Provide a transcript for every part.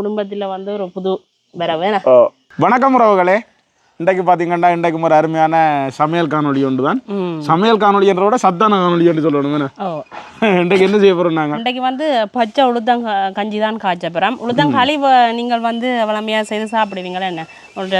குடும்பத்தில் வந்து ஒரு புது வரவு. வணக்கம் உறவுகளே. இன்றைக்கு பார்த்தீங்கன்னா இன்றைக்கு ஒரு அருமையான சமையல் காணொளி ஒன்று தான் சமையல் காணொளின்றத விட சத்தான காணொளி என்று சொல்லணும் இன்றைக்கு என்ன செய்ய போகிறோம் நாங்கள் இன்றைக்கு வந்து பச்சை உளுத்தங்க கஞ்சி தான் காய்ச்சப்புறம் உளுத்தங்களி நீங்கள் வந்து வளமையாக செய்து சாப்பிடுவீங்களா என்ன?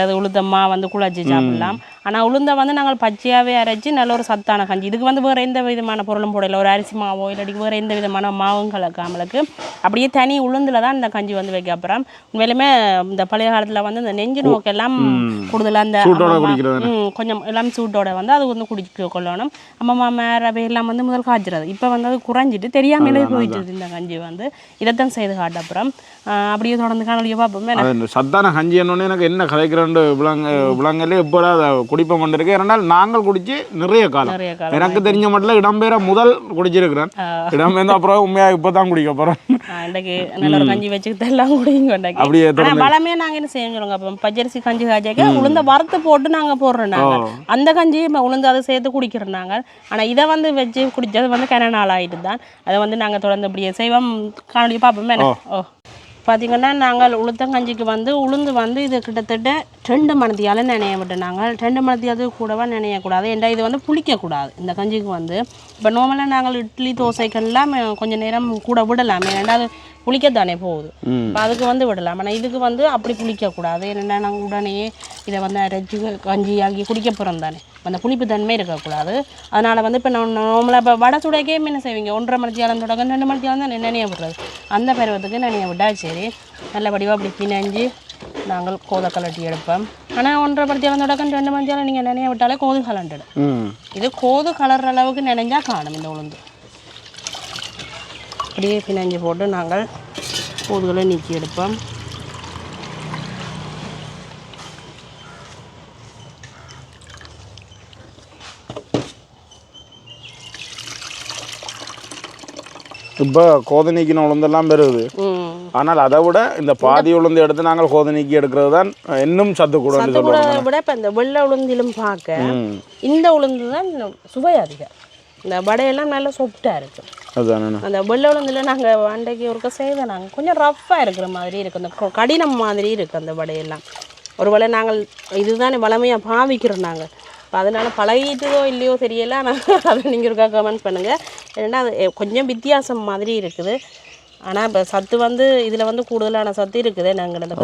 அது உளுத்தம்மா வந்து குழச்சி சாப்பிடலாம். ஆனால் உளுந்தை வந்து நாங்கள் பச்சையாகவே அரைச்சி நல்ல ஒரு சத்தான கஞ்சி. இதுக்கு வந்து வேறு எந்த விதமான பொருளும் போடல. ஒரு அரிசி மாவோ இல்லாட்டி வேறு எந்த விதமான மாவும் கலக்காமலுக்கு அப்படியே தனி உளுந்தில் தான் இந்த கஞ்சி வந்து வைக்க அப்புறம் உண்மையிலுமே இந்த பழைய காலத்தில் வந்து இந்த நெஞ்சு நோக்கெல்லாம் கூடுதலாக அந்த கொஞ்சம் எல்லாம் சூட்டோட வந்து அது வந்து குடிக்க கொள்ளணும். அம்மா மேரவை எல்லாம் வந்து முதல் காய்ச்சிறது. இப்போ வந்து அது குறைஞ்சிட்டு தெரியாமலே போயிட்டு இந்த கஞ்சி வந்து. இதைத்தான் செய்து காட்ட அப்புறம் ஆஹ், அப்படியே தொடர்ந்து காணொலியை பார்ப்போம். அது சத்தான கஞ்சி என்னொன்னே எனக்கு என்ன கதைக்கிறேன்னு விளங்க விளங்கலே எப்போ குடிப்பம் பண்ணிருக்கு ஏன்னால் நாங்கள் குடிச்சு நிறைய காலம். எனக்கு தெரிஞ்ச மட்டும் இடம்பெயர முதல் குடிச்சிருக்கிறேன். இடம்பெயர்ந்து அப்புறம் உண்மையாக இப்போ தான் குடிக்க போகிறேன் இன்றைக்கு நல்ல ஒரு கஞ்சி வச்சுக்கிட்டு எல்லாம் குடிங்க அப்படியே பழமே நாங்கள் என்ன செய்ய சொல்லுங்க அப்போ பச்சரிசி கஞ்சி காய்ச்சக்க உளுந்த வறுத்து போட்டு நாங்கள் போடுறோம் நாங்கள் அந்த கஞ்சி இப்ப உளுந்து அதை சேர்த்து குடிக்கிறோம் நாங்கள் ஆனால் இதை வந்து வச்சு குடிச்சது வந்து கன நாள் ஆகிட்டு தான். அதை வந்து நாங்கள் தொடர்ந்து இப்படியே செய்வோம். காணொலி பார்ப்போம். என்ன ஓ. பார்த்தீங்கன்னா நாங்கள் உளுத்தங்கஞ்சிக்கு வந்து உளுந்து வந்து இது கிட்டத்தட்ட ரெண்டு மணத்தியால் நினைய விட்டு நாங்கள். ரெண்டு மணத்தியாவது கூடவா நினையக்கூடாது. ஏன்டா இது வந்து புளிக்கக்கூடாது. இந்த கஞ்சிக்கு வந்து. இப்போ நார்மலாக நாங்கள் இட்லி தோசைக்கெல்லாம் கொஞ்சம் நேரம் கூட விடலாமே. ஏன்னா அது புளிக்கத்தானே போகுது. இப்போ அதுக்கு வந்து விடலாம். ஆனால் இதுக்கு வந்து அப்படி குளிக்கக்கூடாது என்னென்னா நாங்கள் உடனே இதை வந்து அரைச்சி கஞ்சி ஆக்கி குடிக்க போகிறோம் தானே. அந்த புளிப்பு தன்மை இருக்கக்கூடாது. அதனால் வந்து இப்போ நம்ம நார்மலாக இப்போ வடை சுடைக்கே என்ன செய்வீங்க? ஒன்றரை மணித்தியாலம் தொடங்க ரெண்டு மணித்தியாலம் தான் நினைய விடுறது. அந்த பருவத்துக்கு நினைய விட்டா சரி. நல்ல வடிவாக அப்படி பிணைஞ்சு நாங்கள் கோதை கலட்டி எடுப்போம். ஆனால் ஒன்றரை மணித்தியாலம் தொடக்கம் ரெண்டு மணித்தியாலம் நீங்கள் நினைய விட்டாலே கோது கலண்டுடும் இது கோது கலர்ற அளவுக்கு நினைஞ்சா காணும் இந்த உளுந்து. அப்படியே பிணைஞ்சு போட்டு நாங்கள் கோதுகளை நீக்கி எடுப்போம். இப்போ கோதனிக்கின உளுந்தெல்லாம் பெறுது ஆனால் அதை விட இந்த பாதி உளுந்து எடுத்து நாங்கள் கோதனிக்கு எடுக்கிறது தான் இன்னும் சத்து கூட விட இப்போ இந்த வெள்ளை உளுந்திலும் பார்க்க இந்த உளுந்து தான் சுவை அதிகம். இந்த வடையெல்லாம் நல்லா சொப்டாக இருக்கு அதுதானே அந்த வெள்ளை உளுந்தில் நாங்கள் அண்டைக்கு ஒருக்க செய்த நாங்கள் கொஞ்சம் ரஃப்பாக இருக்கிற மாதிரி இருக்கு அந்த கடினம் மாதிரி இருக்கு அந்த வடையெல்லாம். ஒருவேளை நாங்கள் இதுதானே வளமையாக பாவிக்கிறோம் நாங்கள் இப்போ அதனால பழகிட்டதோ இல்லையோ தெரியல. ஆனால் அதை நீங்கள் இருக்கா கமெண்ட் பண்ணுங்கள் ஏன்னா அது கொஞ்சம் வித்தியாசம் மாதிரி இருக்குது. ஆனால் இப்போ சத்து வந்து இதில் வந்து கூடுதலான சத்து இருக்குது. நாங்கள் இந்த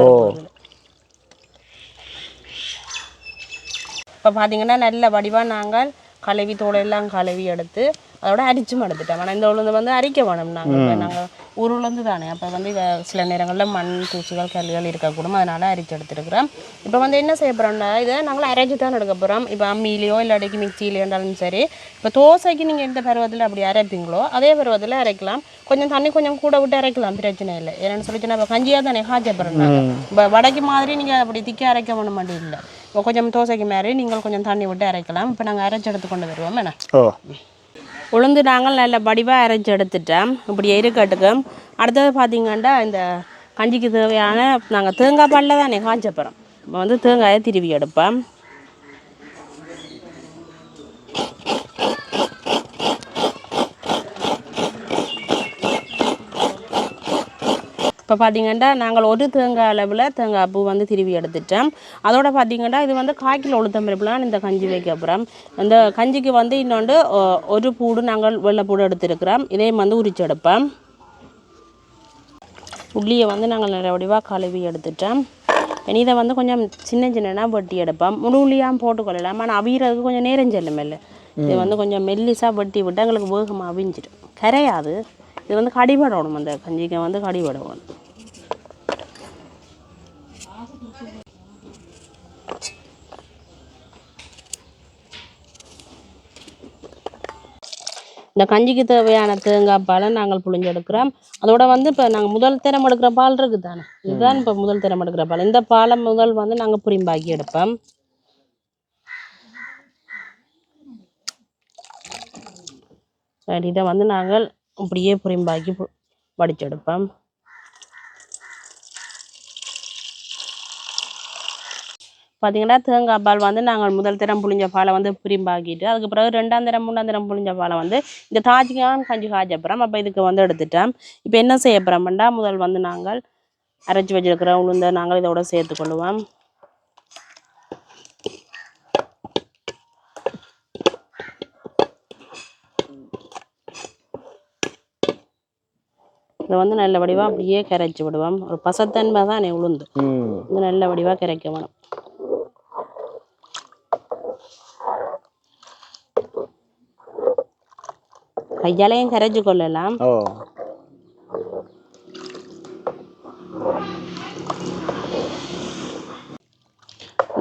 இப்போ பார்த்தீங்கன்னா நல்ல வடிவாக நாங்கள் கழுவி தோலையெல்லாம் கழுவி எடுத்து அதோட அரிச்சும் எடுத்துட்டோம் ஆனால் இந்த உளுந்து வந்து அரிக்க வேணும் நாங்கள் நாங்கள் ஒரு உளுந்து தானே அப்போ வந்து இதை சில நேரங்களில் மண் தூசிகள் கல்லுகள் இருக்கக்கூடும் அதனால் அரிச்சு எடுத்துருக்குறோம். இப்போ வந்து என்ன செய்ய போகிறோம்னா இதை நாங்கள் அரைச்சி தான் எடுக்க போகிறோம் இப்போ அம்மியிலையோ இல்லாட்டிக்கு மிக்சியிலையோ இருந்தாலும் சரி. இப்போ தோசைக்கு நீங்கள் எந்த பருவத்தில் அப்படி அரைப்பீங்களோ அதே பருவத்தில் அரைக்கலாம். கொஞ்சம் தண்ணி கொஞ்சம் கூட விட்டு அரைக்கலாம் பிரச்சனை இல்லை. ஏன்னு சொல்லி இப்போ கஞ்சியாக தானே காய்ச்ச போகிறோம் இப்போ வடைக்கு மாதிரி நீங்கள் அப்படி திக்க அரைக்க வேணும் மட்டும் இல்லை. இப்போ கொஞ்சம் தோசைக்கு மாதிரி நீங்கள் கொஞ்சம் தண்ணி விட்டு அரைக்கலாம். இப்போ நாங்கள் அரைச்சி எடுத்து கொண்டு வருவோம் என்ன? உளுந்து நாங்கள் நல்ல வடிவாக அரைஞ்சி எடுத்துட்டோம் இப்படி இருக்கட்டுக்கு அடுத்தது பார்த்தீங்கன்னா இந்த கஞ்சிக்கு தேவையான நாங்கள் தேங்காய் பாலில் தானே காய்ச்ச இப்போ வந்து தேங்காயை திருவி எடுப்பேன் இப்போ பார்த்தீங்கன்னா நாங்கள் ஒரு தேங்காய் அளவில் தேங்காய் பூ வந்து திருவி எடுத்துட்டோம். அதோட பார்த்தீங்கன்னா இது வந்து காய்க்கில் கிலோ உளுத்தம் இந்த கஞ்சி வைக்க அப்புறம் இந்த கஞ்சிக்கு வந்து இன்னொன்று ஒரு பூடு நாங்கள் வெள்ளைப்பூடு எடுத்துருக்கிறோம். இதையும் வந்து உரிச்சு எடுப்போம். உள்ளியை வந்து நாங்கள் நிறைய வடிவாக கழுவி எடுத்துட்டோம். இனி இதை வந்து கொஞ்சம் சின்ன சின்னனா வெட்டி எடுப்போம். முழு உள்ளியாக போட்டுக்கொள்ளலாம் ஆனால் அவியறதுக்கு கொஞ்சம் நேரம் செல்லும் இல்லை. இது வந்து கொஞ்சம் மெல்லிசாக வெட்டி விட்டு எங்களுக்கு வேகமாக அவிஞ்சிடும். கரையாது. இது வந்து கடிபடணும் அந்த கஞ்சிக்கு வந்து கடிபடணும் இந்த கஞ்சிக்கு தேவையான தேங்காய் பாலை நாங்கள் புழிஞ்செடுக்கிறோம். அதோட வந்து இப்போ நாங்கள் முதல் திறம் எடுக்கிற பால் இருக்குது தானே இதுதான் இப்போ முதல் திறம் எடுக்கிற பால். இந்த பாலை முதல் வந்து நாங்கள் புரிம்பாக்கி எடுப்போம். சரி இதை வந்து நாங்கள் இப்படியே புரிம்பாக்கி வடிச்செடுப்பேன் பார்த்திங்கன்னா பார்த்தீங்கன்னா தேங்காய் பால் வந்து நாங்கள் முதல் தரம் புளிஞ்ச பாலை வந்து பிரிம்பாக்கிட்டு அதுக்கு பிறகு ரெண்டாம் தரம் மூணாம் தரம் புளிஞ்ச பாலை வந்து இந்த தாஜிக்கான் கஞ்சி காய்ச்சப்புறம். அப்போ இதுக்கு வந்து எடுத்துட்டோம் இப்போ என்ன செய்ய போகிறோம்னா முதல் வந்து நாங்கள் அரைச்சி வச்சிருக்கிற உளுந்தை நாங்கள் இதோட சேர்த்துக்கொள்ளுவோம் இதை வந்து நல்ல வடிவாக அப்படியே கரைச்சி விடுவோம். ஒரு பசத்தன்மை தான் உளுந்து. இது நல்ல வடிவாக கரைக்க வேணும். கையாலையும் கரைச்சி கொள்ளலாம்.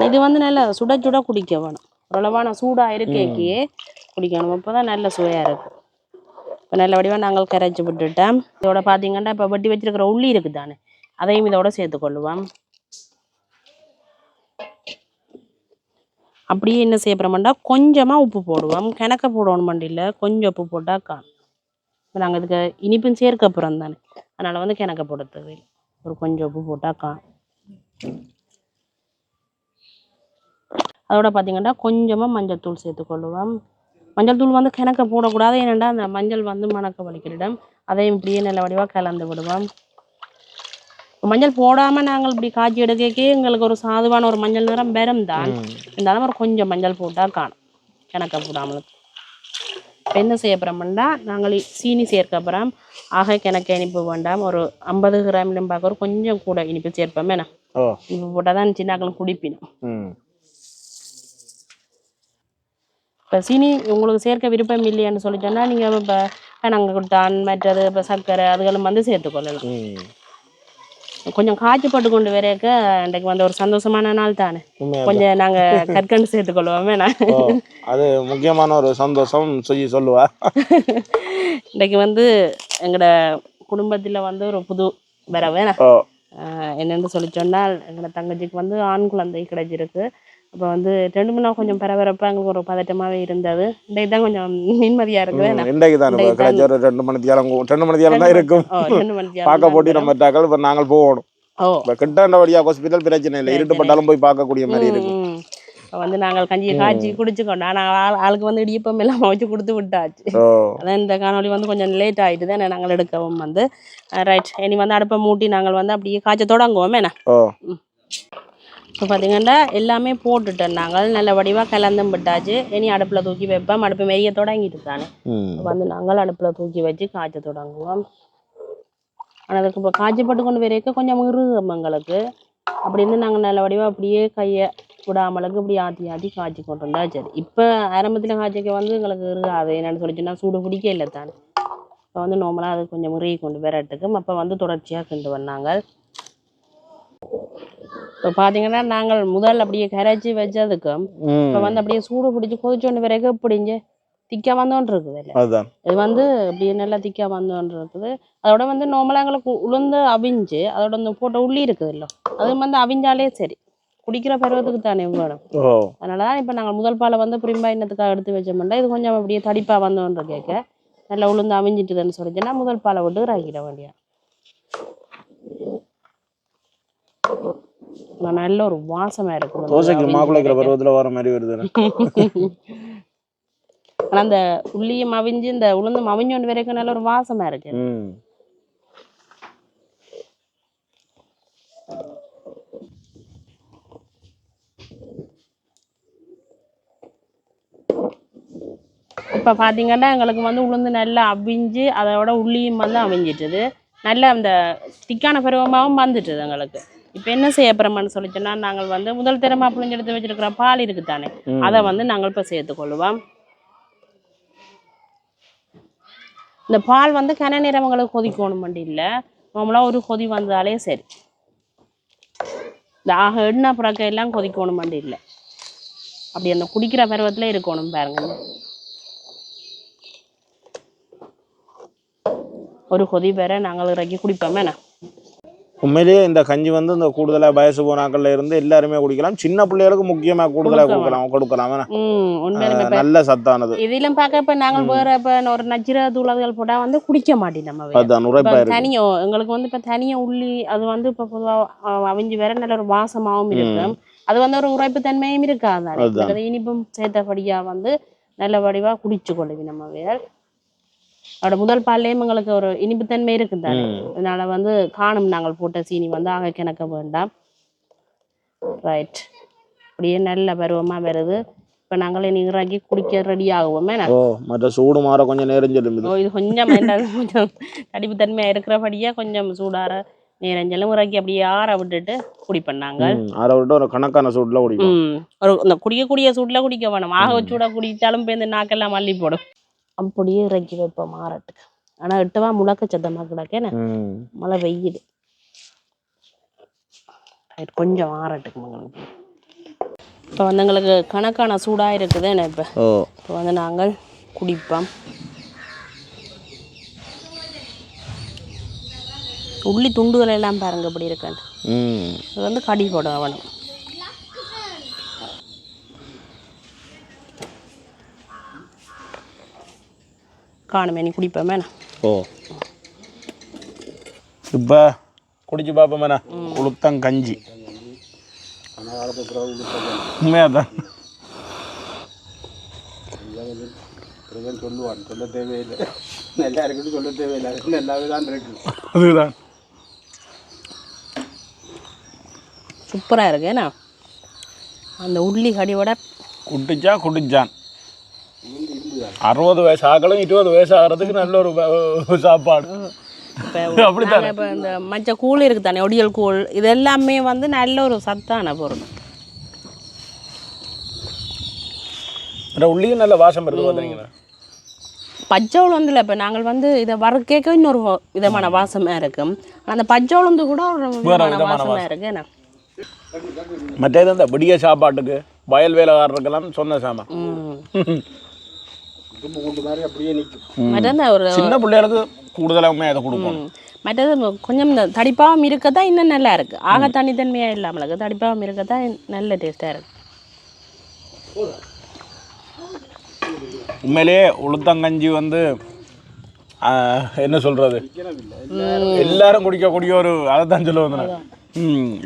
இது வந்து நல்ல சுட சுட குடிக்க வேணும். ஓரளவான சூடாக இருக்கேக்கே குடிக்கணும். அப்போ தான் நல்ல சுவையாக இருக்கும். இப்போ நல்ல வடிவாக நாங்கள் கரைச்சி விட்டுட்டோம். இதோட பார்த்தீங்கன்னா இப்போ வெட்டி வச்சிருக்கிற உள்ளி இருக்குது தானே அதையும் இதோட சேர்த்துக்கொள்ளுவோம் அப்படியே என்ன செய்ய கொஞ்சமாக உப்பு போடுவோம். கிணக்க போடணும் மண்டியில். கொஞ்சம் உப்பு போட்டால் இப்போ நாங்கள் இதுக்கு இனிப்பும் சேர்க்க போகிறோம் தானே. அதனால் வந்து கிணக்க போட தேவையில்லை. ஒரு கொஞ்சம் உப்பு போட்டால் காணும். அதோட பார்த்தீங்கன்னா கொஞ்சமாக மஞ்சள் தூள் சேர்த்துக்கொள்ளுவோம் மஞ்சள் தூள் வந்து கிணக்க போடக்கூடாது. ஏனெண்டா அந்த மஞ்சள் வந்து மணக்க வலிக்கிடும் அதையும் இப்படியே நல்ல வடிவாக கலந்து விடுவோம். மஞ்சள் போடாமல் நாங்கள் இப்படி காய்ச்சி எடுக்கக்கே எங்களுக்கு ஒரு சாதுவான ஒரு மஞ்சள் நிறம் பெரும் தான் இருந்தாலும் ஒரு கொஞ்சம் மஞ்சள் போட்டால் காணும். கிணக்க போடாமலுக்கு இப்போ என்ன செய்ய போகிறோம்னா நாங்கள் சீனி சேர்க்க போகிறோம் ஆக கிணக்க இனிப்பு வேண்டாம். ஒரு ஐம்பது கிராமிலும் பார்க்க ஒரு கொஞ்சம் கூட இனிப்பு சேர்ப்போம். என்ன ஓ. இனிப்பு போட்டால் தான் சின்னாக்களும் குடிப்பினும். இப்போ சீனி உங்களுக்கு சேர்க்க விருப்பம் இல்லையான்னு சொல்லி சொன்னால் நீங்கள் இப்போ பனங்குட்டான் மற்றது இப்போ சர்க்கரை அதுகளும் வந்து சேர்த்துக்கொள்ளலாம் கொஞ்சம் காய்ச்சி போட்டு கொண்டு வரையக்க இன்றைக்கு வந்து ஒரு சந்தோஷமான நாள் தானே. கொஞ்சம் நாங்கள் கற்கண்டு சேர்த்துக்கொள்வோமே நான் அது முக்கியமான ஒரு சந்தோஷம் சொல்லி சொல்லுவா. இன்றைக்கு வந்து எங்களோட குடும்பத்தில் வந்து ஒரு புது வரவு என்னென்னு சொல்லி சொன்னால் எங்களோட தங்கச்சிக்கு வந்து ஆண் குழந்தை கிடைச்சிருக்கு. அப்போ வந்து ரெண்டு மூணு நாள் கொஞ்சம் பரபரப்பாக எங்களுக்கு ஒரு பதட்டமாகவே இருந்தது. இன்றைக்கு தான் கொஞ்சம் நிம்மதியாக இருக்குது. இன்றைக்கு தான் கிடைச்ச ரெண்டு மணி தியாலம் ரெண்டு மணி தியாலம் தான் இருக்கும். ரெண்டு மணிக்கு பார்க்க போட்டி நம்ம டாக்கள் இப்போ நாங்கள் போகணும். கிட்டாண்ட வழியா ஹாஸ்பிட்டல் பிரச்சனை இல்லை. இருட்டு பட்டாலும் போய் பார்க்கக்கூடிய மாதிரி இருக்கும். வந்து நாங்கள் கஞ்சியை காய்ச்சி குடிச்சுக்கொண்டோம் ஆனால் ஆள் ஆளுக்கு வந்து இடியப்பம் எல்லாம் வச்சு கொடுத்து விட்டாச்சு. அதான் இந்த காணொளி வந்து கொஞ்சம் லேட் ஆகிட்டு தான் நாங்கள் எடுக்கவும் வந்து. ரைட் இனி வந்து அடுப்பை மூட்டி நாங்கள் வந்து அப்படியே காய்ச்ச தொடங்குவோம் என்ன? இப்போ பார்த்தீங்கன்னா எல்லாமே போட்டுட்டோம் நாங்கள். நல்ல வடிவாக கலந்தும் விட்டாச்சு. இனி அடுப்பில் தூக்கி வைப்போம் அடுப்பு மெரிய தொடங்கிட்டு தானே. வந்து நாங்கள் அடுப்பில் தூக்கி வச்சு காய்ச்ச தொடங்குவோம். ஆனால் அதுக்கு இப்போ காய்ச்சப்பட்டு கொண்டு வரைக்கும் கொஞ்சம் இறுகும் எங்களுக்கு. அப்படின்னு நாங்கள் நல்ல வடிவாக அப்படியே கையை விடாமலுக்கு இப்படி ஆற்றி ஆற்றி காய்ச்சி கொண்டு வந்தா சரி. இப்போ ஆரம்பத்தில் காய்ச்சிக்க வந்து எங்களுக்கு இருக்காது என்னென்னு சொல்லிச்சுன்னா சூடு பிடிக்க இல்லை தானே. இப்போ வந்து நார்மலாக அது கொஞ்சம் முறையை கொண்டு வரட்டுக்கும் அப்போ வந்து தொடர்ச்சியாக கொண்டு வந்தாங்க. இப்போ பார்த்தீங்கன்னா நாங்கள் முதல் அப்படியே கரைச்சி வச்சதுக்கும் இப்போ வந்து அப்படியே சூடு பிடிச்சி கொதிச்சோண்டு பிறகு இப்படிங்க திக்கா வந்தோன்னு இருக்குது இது வந்து அப்படியே நல்லா திக்கா வந்தோன்னு இருக்குது. அதோட வந்து நார்மலாக எங்களுக்கு உளுந்து அவிஞ்சு அதோட இந்த போட்ட உள்ளி இருக்குது இல்லை. அது வந்து அவிஞ்சாலே சரி. குடிக்கிற பருவத்துக்கு தானே வேணும் அதனால தான் இப்போ நாங்கள் முதல் பாலை வந்து புரிம்பா இன்னத்துக்காக எடுத்து வச்சோம்னா இது கொஞ்சம் அப்படியே தடிப்பாக வந்தோன்ற கேட்க நல்லா உளுந்து அவிஞ்சிட்டுதுன்னு சொல்லிச்சுன்னா முதல் பாலை விட்டு இறக்கிட வேண்டிய நல்ல ஒரு வாசமாக இருக்கும் தோசைக்கு மாப்பிள்ளைக்கிற பருவத்தில் வர மாதிரி வருது ஆனால் அந்த உள்ளியும் அவிஞ்சு இந்த உளுந்தும் அவிஞ்சோண்டு வரைக்கும் நல்ல ஒரு வாசமாக இருக்கு. இப்போ பார்த்தீங்கன்னா எங்களுக்கு வந்து உளுந்து நல்லா அவிஞ்சு அதோட உள்ளியும் வந்து அவிஞ்சிட்டுது. நல்ல அந்த திக்கான பருவமாகவும் வந்துட்டுது எங்களுக்கு. இப்போ என்ன செய்ய போகிறோம்னு சொல்லிச்சுன்னா நாங்கள் வந்து முதல் திறமா புளிஞ்சு எடுத்து வச்சிருக்கிற பால் இருக்குது தானே. அதை வந்து நாங்கள் இப்போ சேர்த்துக்கொள்ளுவோம் இந்த பால் வந்து கன எங்களுக்கு கொதிக்கணும் இல்லை. நார்மலாக ஒரு கொதி வந்தாலே சரி. இந்த ஆக எண்ணெய் புறக்க எல்லாம் கொதிக்கணும் இல்லை. அப்படி அந்த குடிக்கிற பருவத்தில் இருக்கணும் பாருங்க. ஒரு கொதி பெற நாங்கள் இறக்கி குடிப்போம் என்ன? உண்மையிலேயே இந்த கஞ்சி வந்து இந்த கூடுதலா வயசு போனாக்கள்ல இருந்து எல்லாருமே குடிக்கலாம். சின்ன பிள்ளைகளுக்கு முக்கியமா கூடுதலா கொடுக்கலாம். கொடுக்கலாம் நல்ல சத்தானது. இதிலும் பார்க்க இப்போ நாங்கள் வேற இப்போ ஒரு நச்சிர தூளதுகள் போட்டால் வந்து குடிக்க மாட்டோம் நம்ம இருக்கு. தனியோ எங்களுக்கு வந்து இப்போ தனியாக உள்ளி அது வந்து இப்போ பொதுவாக அவிஞ்சு வேற நல்ல ஒரு வாசமாகவும் இருக்கும். அது வந்து ஒரு உரைப்பு தன்மையும் இருக்காது? இனிப்பும் சேர்த்தபடியாக வந்து நல்ல வடிவாக குடிச்சு கொள்ளுவி நம்ம வேற. அதோட முதல் பால்லையும் எங்களுக்கு ஒரு இனிப்புத்தன்மை இருக்குது அதனால வந்து காணும் நாங்கள் போட்ட சீனி வந்து ஆக கிணக்க வேண்டாம். ரைட் அப்படியே நல்ல பருவமா வருது. இப்போ நாங்களே நீராக்கி குடிக்க ரெடி ஆகுவோமே ஓ மற்ற சூடு மாற கொஞ்சம் ஓ இது கொஞ்சம் கொஞ்சம் தடிப்புத்தன்மையாக இருக்கிறபடியா கொஞ்சம் சூடார நேரஞ்சலும் இறக்கி அப்படியே ஆற விட்டுட்டு குடிப்போம் நாங்கள். அதை விட்டு ஒரு கணக்கான சூட்டில் குடிக்கும் ம். ஒரு இந்த குடிக்கக்கூடிய சூட்டில் குடிக்க வேணும். ஆக சூடாக குடித்தாலும் இப்போ இந்த நாக்கெல்லாம் மல்லி போடும். அப்படியே இறக்கி வைப்போம் மாறட்டுக்கு. ஆனால் எட்டுவா முழக்க சத்தமாக கிடக்கேன்னு ம். மழை பெய்யுது. Right, கொஞ்சம் ஆறட்டுக்கு மங்களுக்கு இப்போ வந்து எங்களுக்கு கணக்கான சூடாக இருக்குது என்ன இப்போ? வந்து நாங்கள் குடிப்போம். உள்ளி துண்டுகள் எல்லாம் பாருங்க இப்படி இருக்குன்னு இது வந்து கடி போட வேணும் காணுமே நீ குடிப்போமே ஓ. இப்போ குடிச்சு பார்ப்போமேண்ணா உளுத்தம் கஞ்சி. உண்மையாதான் சொல்லுவான் சொல்ல தேவையில்லை நல்லா இருக்குன்னு சொல்ல தேவையில்லை நல்லாவே தான் இருக்கு அதுதான். சூப்பராக இருக்கு ஏன்னா அந்த உள்ளி கடியோட குட்டிச்சா குட்டிச்சான் அறுபது வயசு ஆகலும் இருபது வயசு ஆகிறதுக்கு நல்ல ஒரு சாப்பாடு. அப்படித்தானே? இப்போ இந்த மஞ்சள் கூழ் இருக்குது தானே ஒடியல் கூழ் இது எல்லாமே வந்து நல்ல ஒரு சத்தான பொருள். இந்த உள்ளியும் நல்ல வாசம் இருக்குது பார்த்தீங்களா பச்சை உளுந்துல இப்போ நாங்கள் வந்து இதை வறுக்கேக்க இன்னொரு விதமான வாசமாக இருக்கும் அந்த பச்சை உளுந்து கூட ஒரு விதமான வாசமாக இருக்கு. என்ன மற்றது இந்த விடிய சாப்பாட்டுக்கு வயல் வேலைக்காரருக்கெல்லாம் சொன்ன சாமான். தும்பு கொண்டு மாதிரி அப்படியே நிற்கும் மற்றது ஒரு சின்ன பிள்ளைகளுக்கு கூடுதலாகவே அதை கொடுப்போம் ம். மற்றது கொஞ்சம் தடிப்பாகவும் இருக்கத்தான் இன்னும் நல்லா இருக்கு. ஆக தனித்தன்மையாக இல்லாமல் இருக்கு. தடிப்பாகவும் இருக்கத்தான் நல்ல டேஸ்ட்டாக இருக்கு. உண்மையிலேயே உளுத்தங்கஞ்சி வந்து என்ன சொல்றது? எல்லாரும் குடிக்கக்கூடிய ஒரு அதை தான் சொல்ல வந்தேன்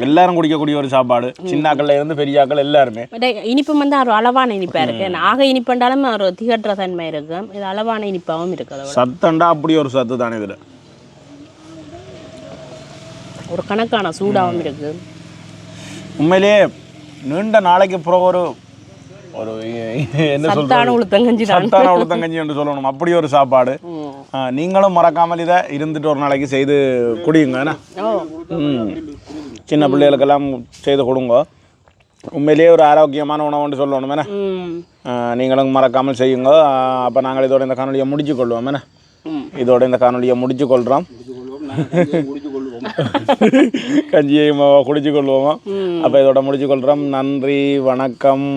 எல்லாரும் குடிக்கக்கூடிய ஒரு சாப்பாடு. சின்னாக்கள்ல இருந்து பெரியாக்கள் எல்லாருமே. இனிப்பு வந்து ஒரு அளவான இனிப்பாக இருக்கு. ஆக இனிப்புண்டாலும் ஒரு திகற்ற தன்மை இருக்கு. இது அளவான இனிப்பாகவும் இருக்கு சத்தண்டா அப்படி ஒரு சத்து தானே இதில். ஒரு கணக்கான சூடாகவும் இருக்கு. உண்மையிலேயே நீண்ட நாளைக்கு பிறகு ஒரு ஒரு என்ன சொல்றது? உளுத்தங்கஞ்சி தான். சத்தான உளுத்தங்கஞ்சி என்று சொல்லணும். அப்படி ஒரு சாப்பாடு. நீங்களும் மறக்காமல் இதை இருந்துட்டு ஒரு நாளைக்கு செய்து குடியுங்க சின்ன பிள்ளைகளுக்கெல்லாம் செய்து கொடுங்க. உண்மையிலேயே ஒரு ஆரோக்கியமான உணவுன்னு சொல்லணும் என்ன? நீங்களும் மறக்காமல் செய்யுங்க. அப்போ நாங்கள் இதோட இந்த காணொலியை முடிச்சு கொள்வோம் என்ன. இதோட இந்த காணொலியை முடிச்சு கொள்கிறோம் கஞ்சியை குடிச்சு கொள்வோம் அப்போ இதோட முடிச்சு கொள்கிறோம் நன்றி வணக்கம்.